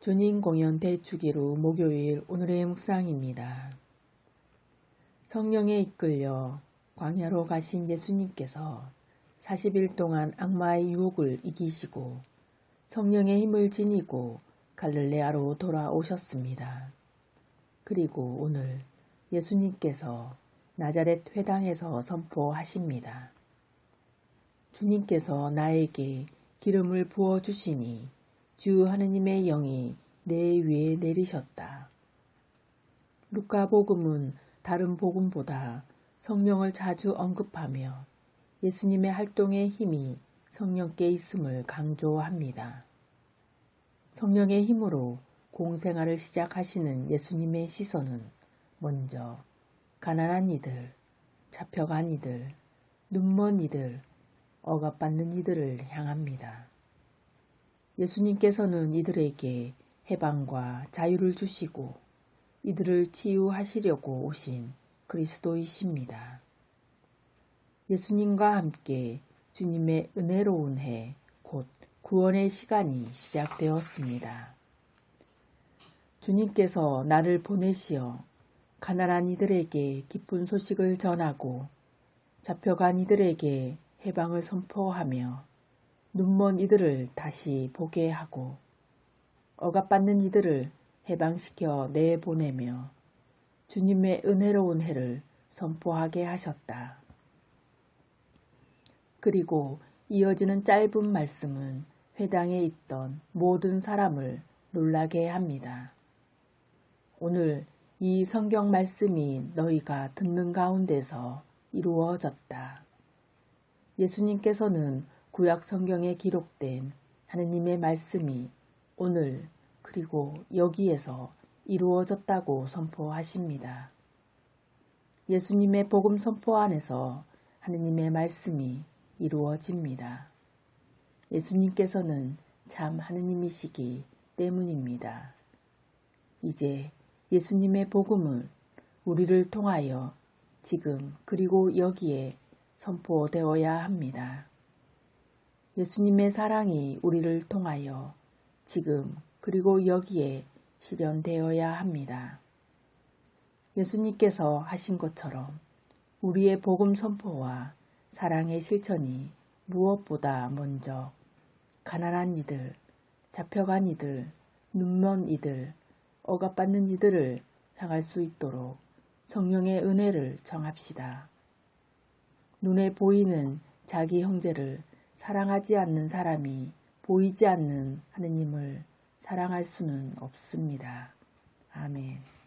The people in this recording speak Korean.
주님 공연 대주기로 목요일 오늘의 묵상입니다. 성령에 이끌려 광야로 가신 예수님께서 40일 동안 악마의 유혹을 이기시고 성령의 힘을 지니고 갈릴레아로 돌아오셨습니다. 그리고 오늘 예수님께서 나자렛 회당에서 선포하십니다. 주님께서 나에게 기름을 부어 주시니 주 하느님의 영이 내 위에 내리셨다. 루카 복음은 다른 복음보다 성령을 자주 언급하며 예수님의 활동의 힘이 성령께 있음을 강조합니다. 성령의 힘으로 공생활을 시작하시는 예수님의 시선은 먼저 가난한 이들, 잡혀간 이들, 눈먼 이들, 억압받는 이들을 향합니다. 예수님께서는 이들에게 해방과 자유를 주시고 이들을 치유하시려고 오신 그리스도이십니다. 예수님과 함께 주님의 은혜로운 해, 곧 구원의 시간이 시작되었습니다. 주님께서 나를 보내시어 가난한 이들에게 기쁜 소식을 전하고 잡혀간 이들에게 해방을 선포하며 눈먼 이들을 다시 보게 하고 억압받는 이들을 해방시켜 내보내며 주님의 은혜로운 해를 선포하게 하셨다. 그리고 이어지는 짧은 말씀은 회당에 있던 모든 사람을 놀라게 합니다. 오늘 이 성경 말씀이 너희가 듣는 가운데서 이루어졌다. 예수님께서는 구약 성경에 기록된 하느님의 말씀이 오늘 그리고 여기에서 이루어졌다고 선포하십니다. 예수님의 복음 선포 안에서 하느님의 말씀이 이루어집니다. 예수님께서는 참 하느님이시기 때문입니다. 이제 예수님의 복음을 우리를 통하여 지금 그리고 여기에 선포되어야 합니다. 예수님의 사랑이 우리를 통하여 지금 그리고 여기에 실현되어야 합니다. 예수님께서 하신 것처럼 우리의 복음 선포와 사랑의 실천이 무엇보다 먼저 가난한 이들, 잡혀간 이들, 눈먼 이들, 억압받는 이들을 향할 수 있도록 성령의 은혜를 정합시다. 눈에 보이는 자기 형제를 사랑하지 않는 사람이 보이지 않는 하느님을 사랑할 수는 없습니다. 아멘.